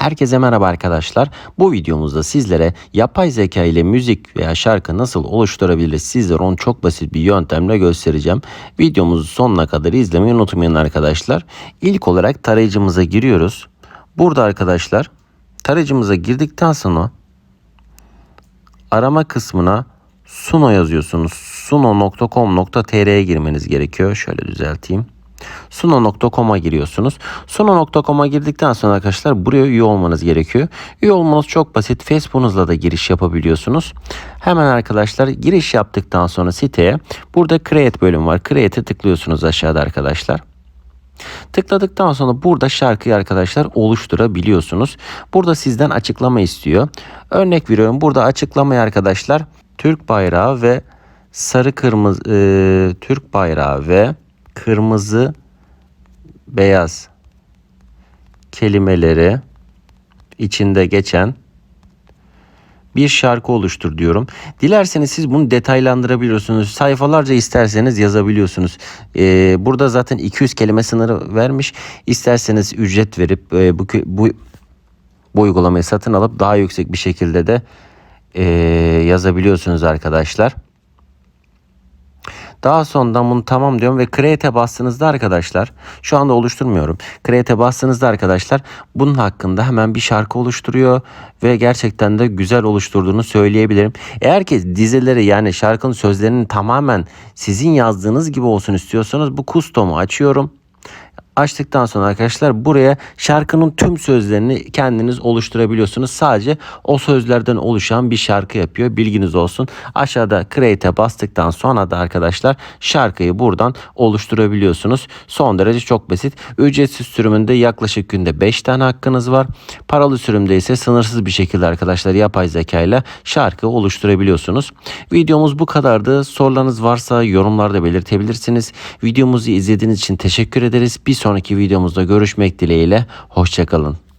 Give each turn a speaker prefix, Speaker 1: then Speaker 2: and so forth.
Speaker 1: Herkese merhaba arkadaşlar. Bu videomuzda sizlere yapay zeka ile müzik veya şarkı nasıl oluşturabiliriz sizlere onu çok basit bir yöntemle göstereceğim. Videomuzu sonuna kadar izlemeyi unutmayın arkadaşlar. İlk olarak tarayıcımıza giriyoruz. Burada arkadaşlar tarayıcımıza girdikten sonra arama kısmına suno yazıyorsunuz. suno.com.tr'ye girmeniz gerekiyor. Şöyle düzelteyim. Suno.com'a giriyorsunuz. Suno.com'a girdikten sonra arkadaşlar buraya üye olmanız gerekiyor. Üye olmanız çok basit. Facebook'unuzla da giriş yapabiliyorsunuz. Hemen arkadaşlar giriş yaptıktan sonra siteye burada Create bölüm var. Create'e tıklıyorsunuz aşağıda arkadaşlar. Tıkladıktan sonra burada şarkıyı arkadaşlar oluşturabiliyorsunuz. Burada sizden açıklama istiyor. Örnek veriyorum burada açıklamayı arkadaşlar Türk bayrağı ve sarı kırmızı e, Türk bayrağı ve kırmızı beyaz kelimeleri içinde geçen bir şarkı oluştur diyorum. Dilerseniz siz bunu detaylandırabiliyorsunuz. Sayfalarca isterseniz yazabiliyorsunuz. Ee, burada zaten 200 kelime sınırı vermiş. İsterseniz ücret verip e, bu, bu bu uygulamayı satın alıp daha yüksek bir şekilde de e, yazabiliyorsunuz arkadaşlar. Daha sonradan bunu tamam diyorum ve create'e bastığınızda arkadaşlar şu anda oluşturmuyorum. Create'e bastığınızda arkadaşlar bunun hakkında hemen bir şarkı oluşturuyor ve gerçekten de güzel oluşturduğunu söyleyebilirim. Eğer ki dizeleri yani şarkının sözlerinin tamamen sizin yazdığınız gibi olsun istiyorsanız bu custom'u açıyorum. Açtıktan sonra arkadaşlar buraya şarkının tüm sözlerini kendiniz oluşturabiliyorsunuz. Sadece o sözlerden oluşan bir şarkı yapıyor. Bilginiz olsun. Aşağıda create'e bastıktan sonra da arkadaşlar şarkıyı buradan oluşturabiliyorsunuz. Son derece çok basit. Ücretsiz sürümünde yaklaşık günde 5 tane hakkınız var. Paralı sürümde ise sınırsız bir şekilde arkadaşlar yapay zeka ile şarkı oluşturabiliyorsunuz. Videomuz bu kadardı. Sorularınız varsa yorumlarda belirtebilirsiniz. Videomuzu izlediğiniz için teşekkür ederiz. Bir sonraki videomuzda görüşmek dileğiyle. Hoşçakalın.